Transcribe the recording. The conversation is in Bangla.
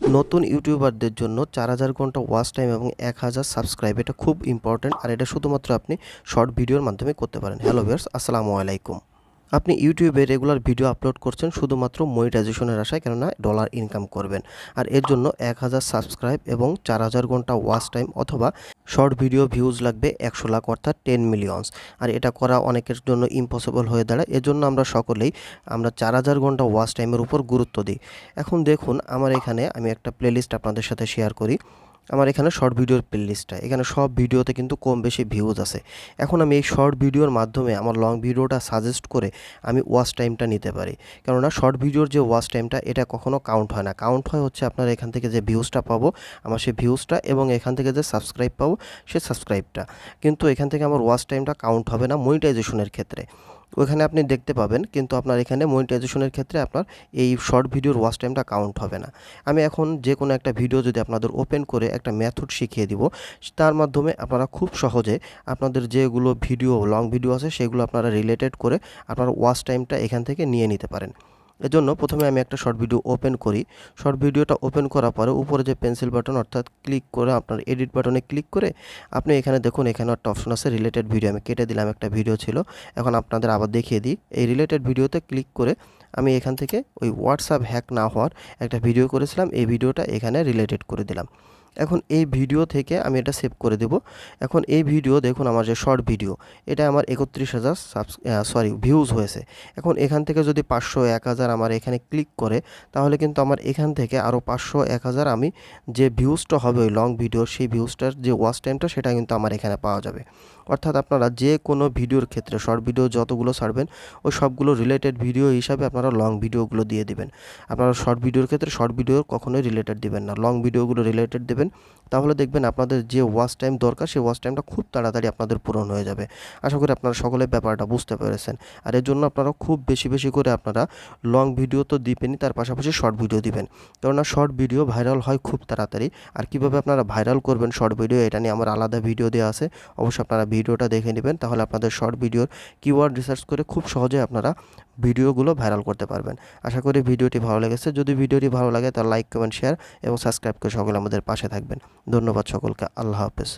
নতুন ইউটিউবারদের জন্য চার হাজার ঘণ্টা ওয়াচ টাইম এবং এক হাজার সাবস্ক্রাইব এটা খুব ইম্পর্ট্যান্ট আর এটা শুধুমাত্র আপনি শর্ট ভিডিওর মাধ্যমে করতে পারেন। হ্যালো ভিয়ার্স আসসালামু আলাইকুম। আপনি ইউটিউবে রেগুলার ভিডিও আপলোড করছেন শুধুমাত্র মনিটাইজেশনের আশায়, কেননা ডলার ইনকাম করবেন। আর এর জন্য এক হাজার সাবস্ক্রাইব এবং চার হাজার ঘণ্টা ওয়াচ টাইম অথবা শর্ট ভিডিও ভিউজ লাগবে একশো লাখ অর্থাৎ টেন মিলিয়নস আর এটা করা অনেকের জন্য ইম্পসিবল হয়ে দাঁড়ায়। এজন্য আমরা সকলেই আমরা চার হাজার ঘণ্টা ওয়াচ টাইমের উপর গুরুত্ব দিই। এখন দেখুন, আমার এখানে আমি একটা প্লেলিস্ট আপনাদের সাথে শেয়ার করি। আমার এখানে শর্ট ভিডিওর প্লেলিস্টটা এখানে সব ভিডিওতে কিন্তু কম বেশি ভিউজ আছে। এখন আমি এই শর্ট ভিডিওর মাধ্যমে আমার লং ভিডিওটা সাজেস্ট করে আমি ওয়াচ টাইমটা নিতে পারি। কেননা শর্ট ভিডিওর যে ওয়াচ টাইমটা এটা কখনো কাউন্ট হয় না। কাউন্ট হয় হচ্ছে আপনার এখান থেকে যে ভিউজটা পাবো, আমার সেই ভিউজটা এবং এখান থেকে যে সাবস্ক্রাইব পাবো, সে সাবস্ক্রাইবটা কিন্তু এখান থেকে আমার ওয়াচ টাইমটা কাউন্ট হবে না মনিটাইজেশনের ক্ষেত্রে। ওইখানে আপনি দেখতে পাবেন, কিন্তু আপনার এখানে মনিটাইজেশনের ক্ষেত্রে আপনার এই শর্ট ভিডিওর ওয়াচ টাইমটা কাউন্ট হবে না। আমি এখন যে কোনো একটা ভিডিও যদি আপনাদের ওপেন করে একটা মেথড শিখিয়ে দিব, তার মাধ্যমে আপনারা খুব সহজে আপনাদের যেগুলো ভিডিও লং ভিডিও আছে, সেগুলো আপনারা রিলেটেড করে আপনার ওয়াচ টাইমটা এখান থেকে নিয়ে নিতে পারেন। এজন্য প্রথমে আমি একটা শর্ট ভিডিও ওপেন করি। শর্ট ভিডিওটা ওপেন করার পরে উপরে যে পেন্সিল বাটন অর্থাৎ ক্লিক করে আপনার এডিট বাটনে ক্লিক করে আপনি এখানে দেখুন, এখানে একটা অপশন আছে রিলেটেড ভিডিও আমি কেটে দিলাম, একটা ভিডিও ছিল। এখন আপনাদের আবার দেখিয়ে দিই। এই রিলেটেড ভিডিওতে ক্লিক করে আমি এখান থেকে ওই হোয়াটসঅ্যাপ হ্যাক না হওয়ার একটা ভিডিও করেছিলাম। এই ভিডিওটা এখানে রিলেটেড করে দিলাম। এখন এই ভিডিও থেকে আমি এটা সেভ করে দেব। এখন এই ভিডিও দেখুন আমার যে শর্ট ভিডিও এটা আমার একত্রিশ হাজার সরি ভিউজ হয়েছে। এখন এখান থেকে যদি পাঁচশো এক হাজার আমার এখানে ক্লিক করে, তাহলে কিন্তু আমার এখান থেকে আরও পাঁচশো এক হাজার আমি যে ভিউজটা হবে ওই লং ভিডিও সেই ভিউজটার যে ওয়াচ টাইমটা সেটা কিন্তু আমার এখানে পাওয়া যাবে। অর্থাৎ আপনারা যে কোনো ভিডিওর ক্ষেত্রে শর্ট ভিডিও যতগুলো ছাড়বেন, ওই সবগুলো রিলেটেড ভিডিও হিসাবে আপনারা লং ভিডিওগুলো দিয়ে দিবেন। আপনারা শর্ট ভিডিওর ক্ষেত্রে শর্ট ভিডিও কখনোই রিলেটেড দিবেন না। লং ভিডিওগুলো রিলেটেড দেবেন তাহলে দেখবেন আপনাদের যে ওয়াচ টাইম দরকার, সেই ওয়াচ টাইমটা খুব তাড়াতাড়ি আপনাদের পূরণ হয়ে যাবে। আশা করি আপনারা সকলে ব্যাপারটা বুঝতে পেরেছেন। আর এর জন্য আপনারা খুব বেশি বেশি করে আপনারা লং ভিডিও তো দিবেনই, তার পাশাপাশি শর্ট ভিডিও দিবেন। কেননা শর্ট ভিডিও ভাইরাল হয় খুব তাড়াতাড়ি। আর কীভাবে আপনারা ভাইরাল করবেন শর্ট ভিডিও এটা নিয়ে আমার আলাদা ভিডিও দেওয়া আছে। অবশ্যই আপনারা ভিডিওটা দেখে নেবেন, তাহলে আপনাদের শর্ট ভিডিওর কিওয়ার্ড রিসার্চ করে খুব সহজে আপনারা ভিডিওগুলো ভাইরাল করতে পারবেন। আশা করি ভিডিওটি ভালো লেগেছে। যদি ভিডিওটি ভালো লাগে তাহলে লাইক, কমেন্ট শেয়ার এবং সাবস্ক্রাইব করে সকলে আমাদের পাশে থাকবেন। ধন্যবাদ সকলকে। আল্লাহ হাফেজ।